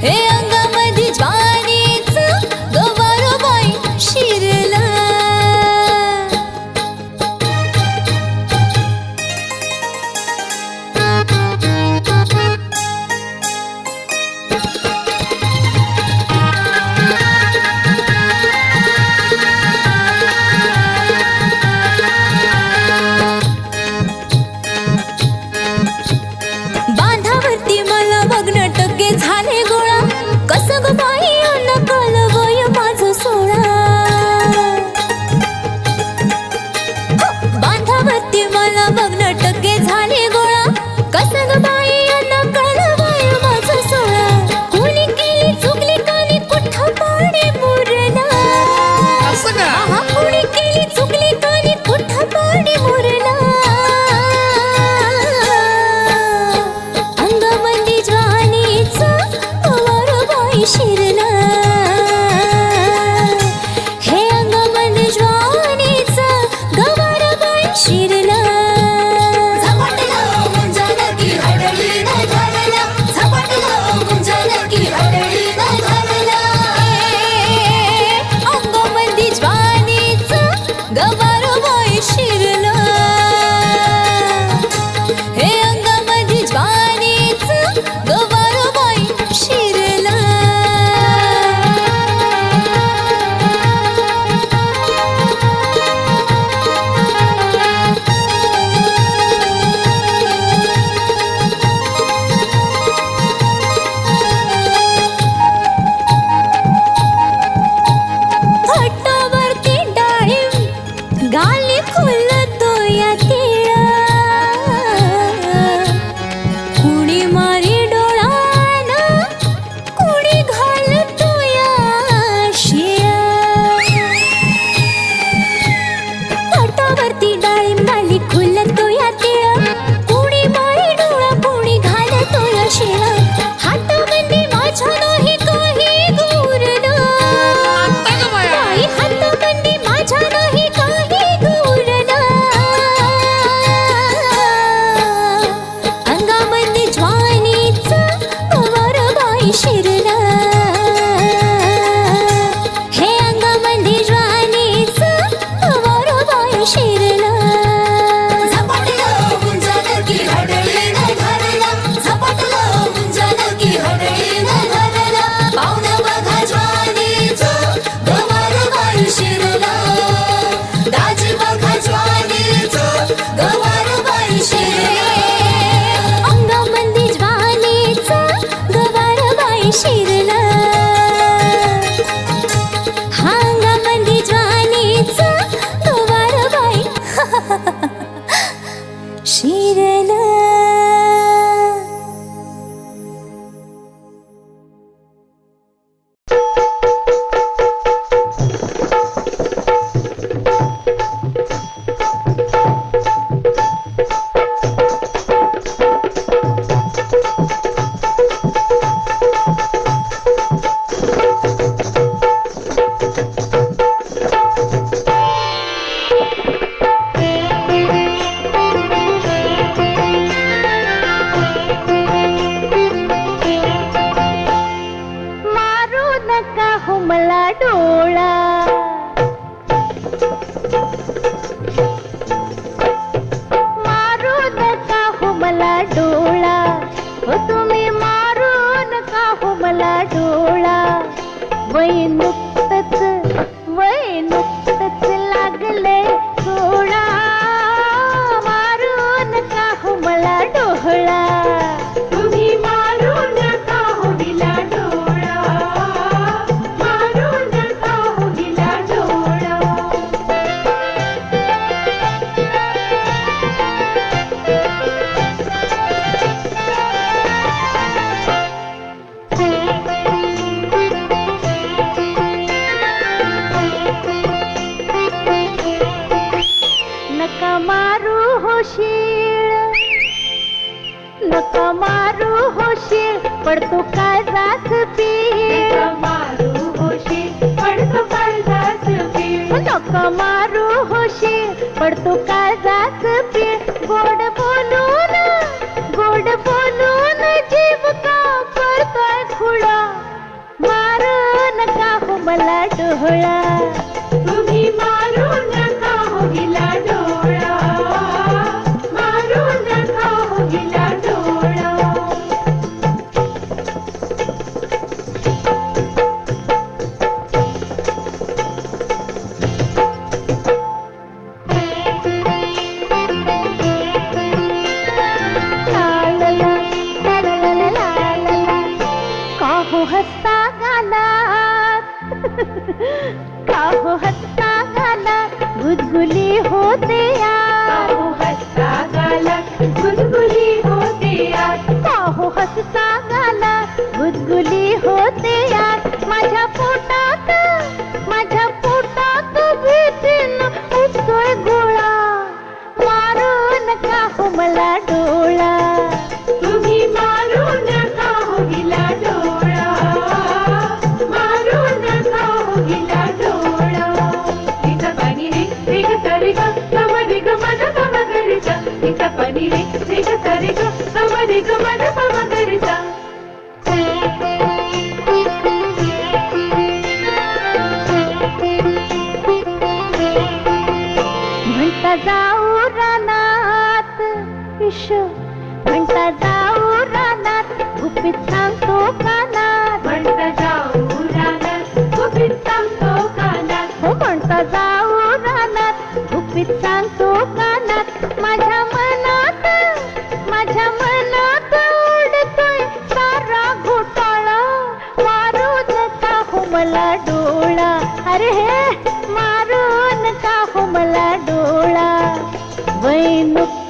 Hey, डोळा डोळा. तुम्ही मारू नका होईला डोळा. मारू नका होईला डोळा. तिचा पाणी रे एक तरी ग समरी ग मन पाणी रे एक तरी ग समरी ग सांगतो कानात माझ्या मनात माझ्या मनात ओढतोय सारा घोटाळा. मारू नका हो मला डोळा? अरे हे मारू नका हो मला डोळा? वैनुक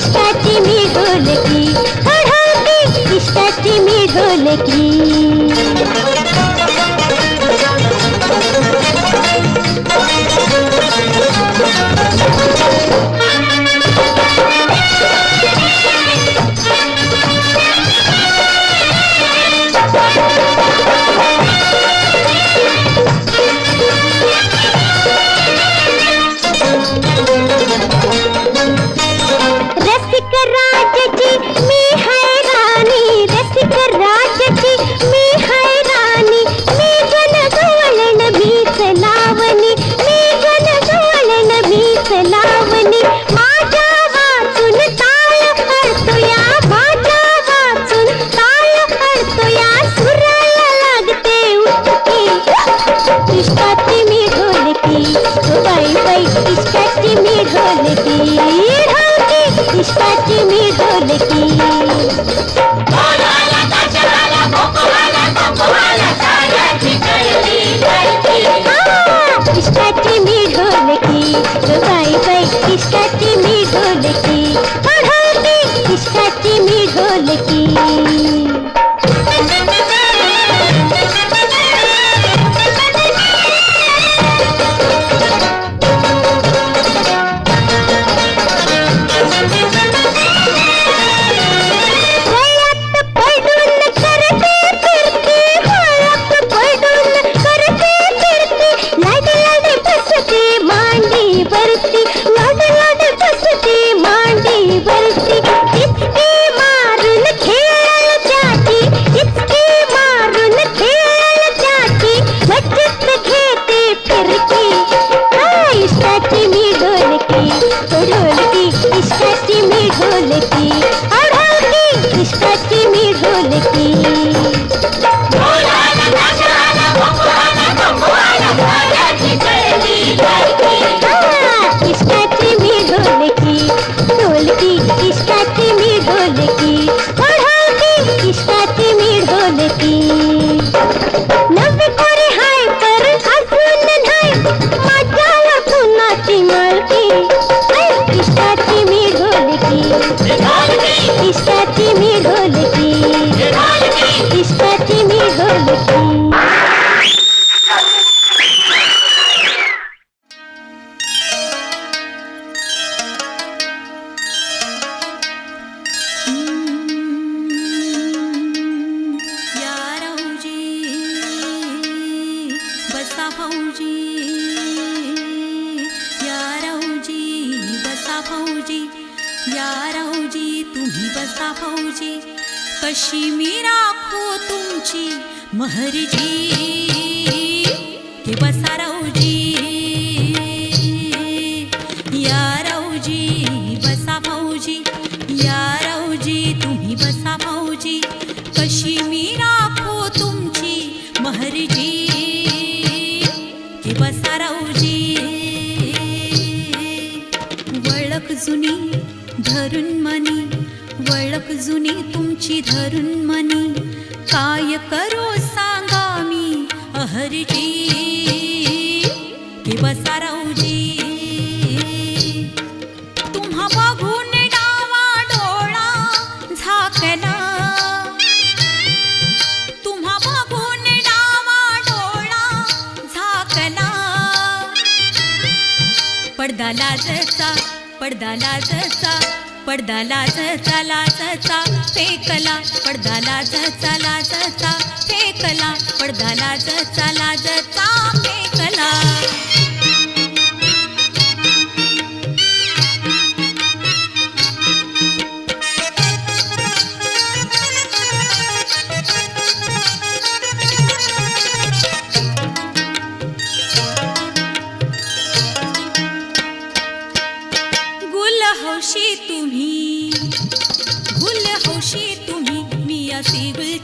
इष्टाची मी ढोलकी हळहळती इष्टाची मी ढोलकी. querrá राऊजी तुम्ही बसा भाऊजी कशी मी राखू तुमची महरजी. ते बसा राऊजी या राऊजी बसा भाऊजी या राऊजी तुम्ही बसा भाऊजी कशी मी राखू तुमची महरजी. की बसा राऊजी वळख जुनी धरून मनी वळख जुनी तुमची धरून मनी काय करो सांगा मी अहरजी. कि बसा राऊजी तुम्हा बघून डावा डोळा झाकला तुम्हा बघून डावा डोळा झाकला पडदा लाजचा पडदा लाजचा. पडदा लाजचा लाजचा फेकला पडदा लाजचा लाजचा फेकला पडदा लाजचा लाजचा फेकला.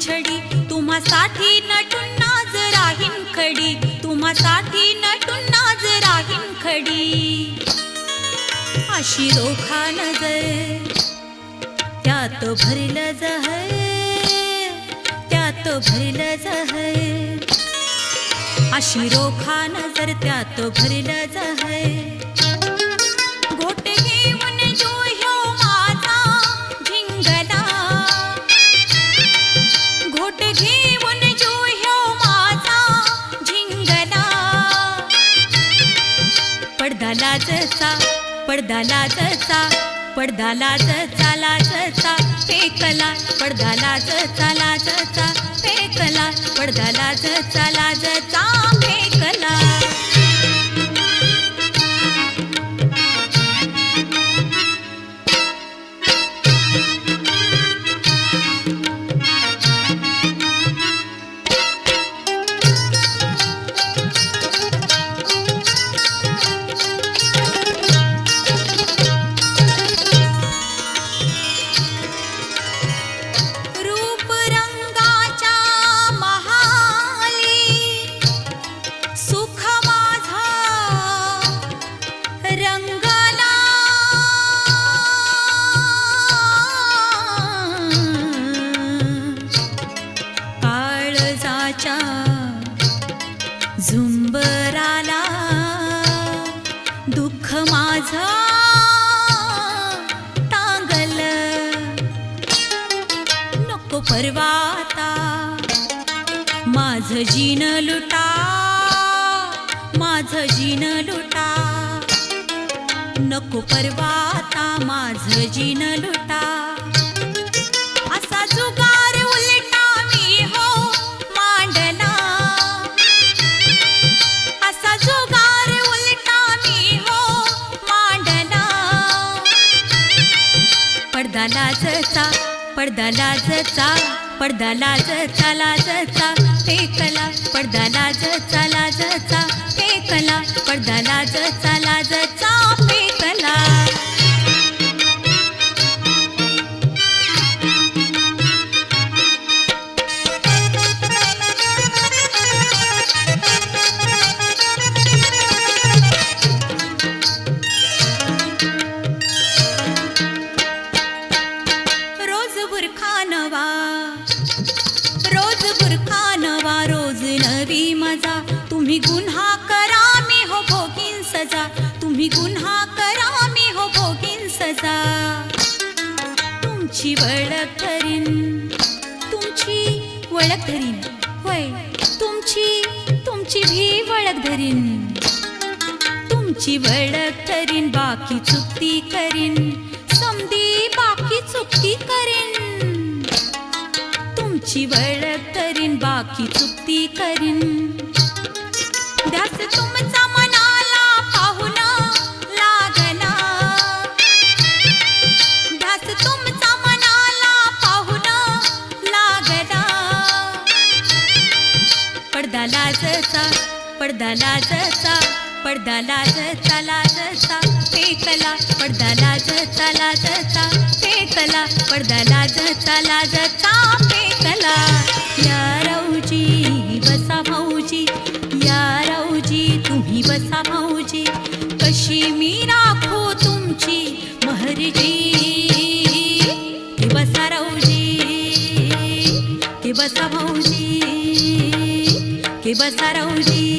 छडी तुम्हा तुम्हासाठी नटून नाज राहीन खडी. तुम्हासाठी नटून नाज राहीन खडी. अशी रोखा नजर त्यात भरलं जहर त्यात भरलं जहर. अशी रोखा नजर त्यात भरलं जहर. पडदा लाजचा पडदा लाजचा पडदा लाजचा लाजचा फेकला पडदा लाजचा लाजचा फेकला पडदा लाजचा लाजचा फेकला. माझ जीन लुटा. नको परवाता माझ जिन लुटा. असा जुगार उलटा मी हो मांडला. असा जुगार उलटा मी हो मांडला. पडदा लाजचा पडदा लाजचा पडदा लाजचा लाजचा फेकला पडदा लाजचा लाजचा पडदा लाजचा लाजचा फेकला रोज तुमची वळख धरीन तुमची वळख धरीन. होय तुमची तुमची भी वळख धरीन. तुमची वळख करीन बाकी चुकती करीन. समधी बाकी चुकती करीन. तुमची वळख करीन बाकी चुकती करीन. द्यास तुमचा पडदा लाजचा पडदा लाजचा पडदा लाजचा लाजचा फेकला पडदा लाजचा लाजचा फेकला पडदा लाजचा लाजचा फेकला या राऊजी बसा भाऊजी या राऊजी तुम्ही बसा भाऊजी कशी मी राखो तुमची महरजी. बसा राऊजी हे बसा भाऊजी. हे बसा राऊजी